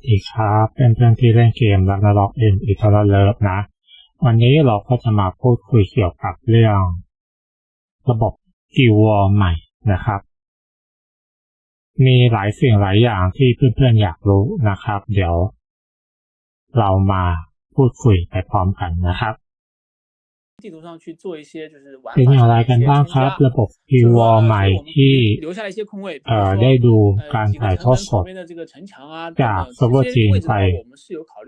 สดีครับเป็นเพื่อนที่เล่นเกมรักนรกเอ็นอิทอลเลิฟนะ วันนี้เราก็จะมาพูดคุยเกี่ยวกับเรื่อง ระบบกิววอลใหม่นะครับ มีหลายสิ่งหลายอย่างที่เพื่อนๆอยากรู้นะครับ เดี๋ยว เรามาพูดคุยไปพร้อมกันนะครับ 地图上去做一些就是玩เป็นอย่างไรกันบ้างครับ ระบบ p w a l ใหม่ที่เอ่อได้ดูการถ่ายทอดสดจากเซิร์เวอร์ไป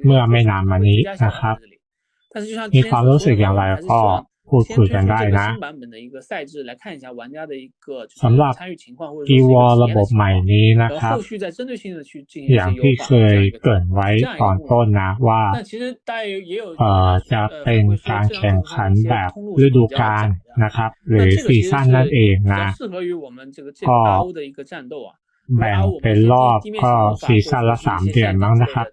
เมื่อไม่นานมานี้นะครับมีความรู้สึกอย่างไรก็ พูดคุยกันได้นะสำหรับอีวอลระบบใหม่นี้นะครับ อย่างที่เคยเกิดไว้ตอนต้นนะว่าเอ่อจะเป็นการแข่งขันแบบฤดูกาลนะครับ หรือซีซั่นนั่นเองนะก็แบ่งเป็นรอบก็ซีซั่นละสามเดือนมั้งนะครับ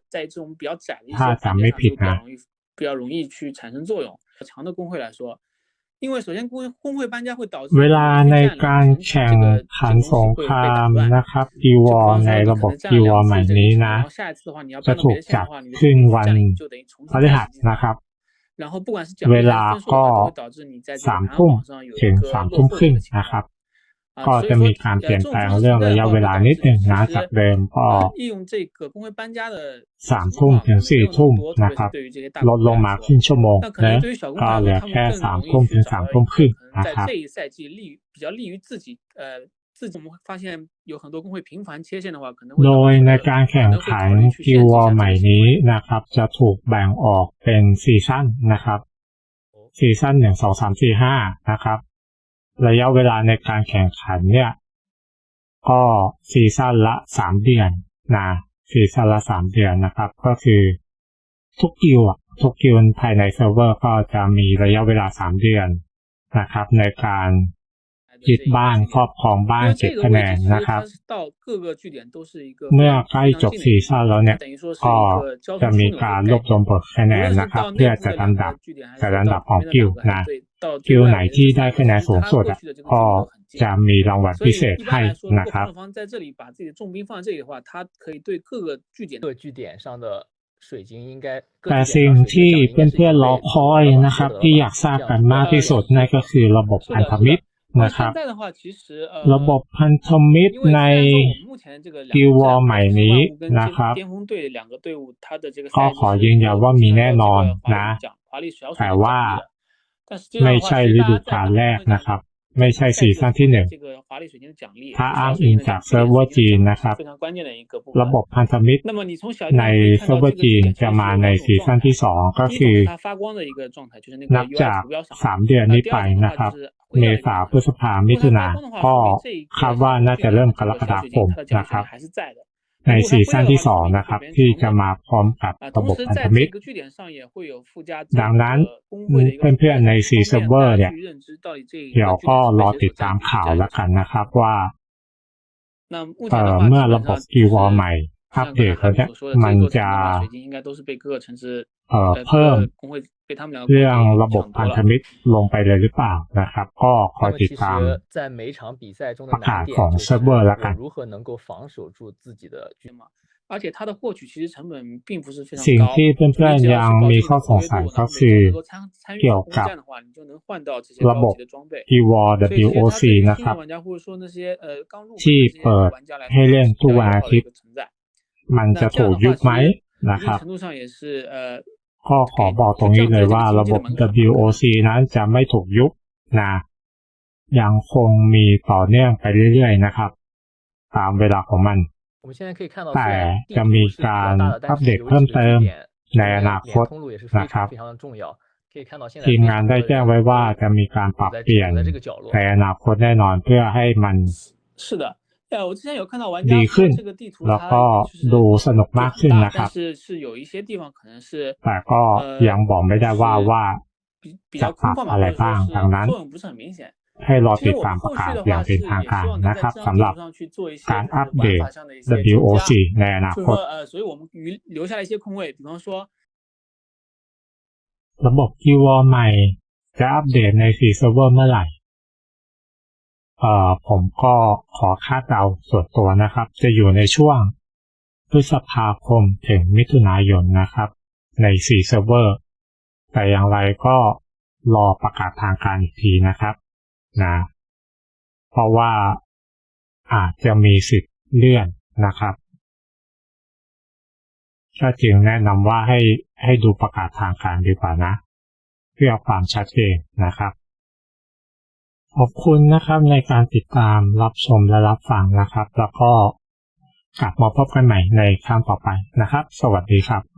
ถ้าจำไม่ผิดนะ比较容易去产生作用。强的工会来说，因为首先工工会搬家会导致เวลาในการแข่งขันสงครามนะครับอีวอในระบบอีวอใหม่นี้นะ จะถูกจัดขึ้นวันพฤหัสนะครับ เวลาก็สามทุ่มถึงสามทุ่มครึ่งนะครับ ก็จะมีการเปลี่ยนแปลงเรื่องระยะเวลานิดหนึ่งนะจากเดิมก็สามทุ่มถึงสี่ทุ่มนะครับลดลงมาครึ่งชั่วโมงนะก็เหลือแค่สามทุ่มถึงสามทุ่มครึ่งนะครับโดยในการแข่งขันกิวอใหม่นี้นะครับ จะถูกแบ่งออกเป็นซีซั่นนะครับซีซั่นหนึ่งสองสามสี่ห้านะครับ ระยะเวลาในการแข่งขันเนี่ย ก็ซีซั่นละสามเดือนนะซีซั่นละสามเดือนนะครับ ก็คือทุกกิวทุกกิวภายในเซิร์ฟเวอร์ก็จะมีระยะเวลาสามเดือนนะครับ ในการยึดบ้านครอบครองบ้านเจ็ดคะแนนนะครับ เมื่อใกล้จบซีซั่นแล้วเนี่ยก็จะมีการรวบรวมผลคะแนนนะครับ เพื่อจะดลำดับจัดลำดับของกิวนะ คิวไหนที่ได้คะแนนสูงสุดอะก็จะมีรางวัลพิเศษให้นะครับแต่สิ่งที่เพื่อนๆรอคอยนะครับ ที่อยากทราบกันมากที่สุดนั่นก็คือระบบพันธมิตรนะครับระบบพันธมิตรในกิวอใหม่นี้นะครับก็ขอยืนยันว่ามีแน่นอนนะแต่ว่า ไม่ใช่ฤดูกาลแรกนะครับ ไม่ใช่ซีซั่นที่หนึ่งถ้าอ้างอิงจากเซิร์ฟเวอร์จีนนะครับ ระบบพันธมิตรในเซิร์ฟเวอร์จีนจะมาในซีซั่นที่สองก็คือ นับจากสามเดือนนี้ไปนะครับ เมษาพฤษภามิถุนาก็คาดว่าน่าจะเริ่มกรกฎาคมนะครับ ในซีซั่นที่ 2 นะครับ ที่จะมาพร้อมกับระบบพันธมิตร ดังนั้นเพื่อนๆในซีเซิร์ฟเวอร์เนี่ยเดี๋ยวก็รอติดตามข่าวแล้วกันนะครับว่าเมื่อระบบ e วอ์ใหม่อัปเดตเขาเนี่ยมันจะเพิ่ม เรื่องระบบพันธมิตรลงไปเลยหรือเปล่านะครับ ก็คอยติดตามประกาศของเซิร์ฟเวอร์ละกันสิ่งที่เพื่อนๆยังมีข้อสงสัยก็คือเกี่ยวกับระบบ EWOC นะครับ ที่เปิดให้เล่นทุกวันอาทิตย์มันจะถูกยุบไหมนะครับ ก็ขอบอกตรงนี้เลยว่าระบบ WOC นั้นจะไม่ถูกยุบนะยังคงมีต่อเนื่องไปเรื่อยๆนะครับ ตามเวลาของมัน แต่จะมีการอัปเดตเพิ่มเติมในอนาคตนะครับทีมงานได้แจ้งไว้ว่าจะมีการปรับเปลี่ยนในอนาคตแน่นอนเพื่อให้มัน ดีขึ้น แล้วก็ดูสนุกมากขึ้นนะครับ แต่ก็ยังบอกไม่ได้ว่าว่าจะผ่าบอะไรบ้าง ดังนั้น ให้รอติดตามประกาศอย่างเป็นทางการนะครับสำหรับการอัปเดต WOC ในอนาคตระบบ q วอใหม่ จะอัปเดตในฟรีเซิร์ฟเวอร์เมื่อไหร่ ผมก็ขอคาดเดาส่วนตัวนะครับ จะอยู่ในช่วงพฤษภาคมถึงมิถุนายนนะครับ ใน4เซิร์ฟเวอร์แต่อย่างไรก็รอประกาศทางการอีกทีนะครับนะเพราะว่าอาจจะมีสิทธิ์เลื่อนนะครับก็จึงแนะนำว่าให้ให้ดูประกาศทางการดีกว่านะ เพื่อความชัดเจนนะครับ ขอบคุณนะครับในการติดตามรับชมและรับฟังนะครับ แล้วก็กลับมาพบกันใหม่ในครั้งต่อไปนะครับ สวัสดีครับ